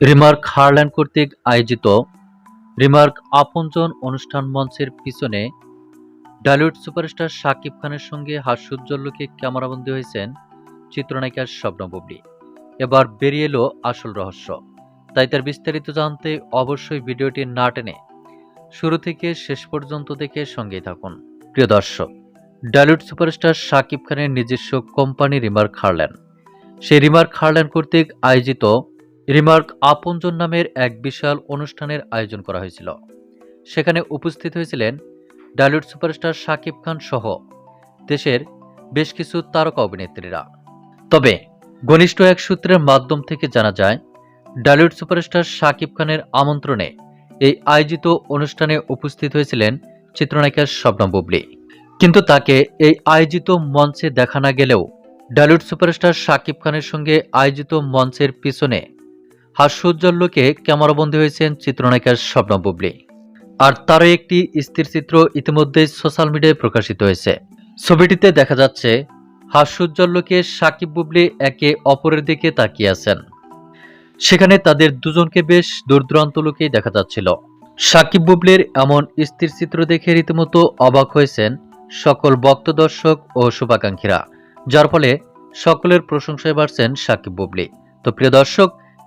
Remark Harland কর্তৃক আয়োজিত remark আপনজন অনুষ্ঠান মঞ্চের পিছনে ডালিউড সুপারস্টার শাকিব খানের সঙ্গে হাস্যোজ্জ্বলকে ক্যামেরাবন্দী হয়েছেন চিত্রনায়িকা স্বপ্ন বুবলি। এবার বেরিয়ে এলো আসল রহস্য। তাই তার বিস্তারিত জানতে অবশ্যই ভিডিওটি না টেনে শুরু থেকে শেষ পর্যন্ত দেখে সঙ্গেই থাকুন। প্রিয় দর্শক, ডালিউড সুপারস্টার শাকিব খানের নিজস্ব কোম্পানি রিমার্ক হারল্যান্ড। সেই রিমার্ক হারল্যান্ড কর্তৃক আয়োজিত রিমার্ক আপনজন নামের এক বিশাল অনুষ্ঠানের আয়োজন করা হয়েছিল। সেখানে উপস্থিত হয়েছিলেন ডালিউড সুপারস্টার শাকিব খান সহ দেশের বেশ কিছু তারকা অভিনেত্রীরা। তবে ঘনিষ্ঠ এক সূত্রের মাধ্যম থেকে জানা যায়, ডালিউড সুপারস্টার শাকিব খানের আমন্ত্রণে এই আয়োজিত অনুষ্ঠানে উপস্থিত হয়েছিলেন চিত্রনায়িকা স্বপ্ন বুবলি। কিন্তু তাকে এই আয়োজিত মঞ্চে দেখা না গেলেও ডালিউড সুপারস্টার শাকিব খানের সঙ্গে আয়োজিত মঞ্চের পিছনে হাস্যোজ্জ্বলকে ক্যামেরাবন্দী হয়েছেন চিত্রনায়িকা স্বপ্ন বুবলি। আর তারও একটি স্থির চিত্র ইতিমধ্যেই সোশ্যাল মিডিয়ায় প্রকাশিত হয়েছে। ছবিটিতে দেখা যাচ্ছে হাস্যোজ্জ্বলকে সাকিব বুবলি একে অপরের দিকে তাকিয়ে আছেন। সেখানে তাদের দুজনকে বেশ দূরদূরান্ত লোকেই দেখা যাচ্ছিল। সাকিব বুবলির এমন স্থির চিত্র দেখে রীতিমতো অবাক হয়েছেন সকল ভক্ত দর্শক ও শুভাকাঙ্ক্ষীরা, যার ফলে সকলের প্রশংসায় বাড়ছেন সাকিব বুবলি। তো প্রিয় দর্শক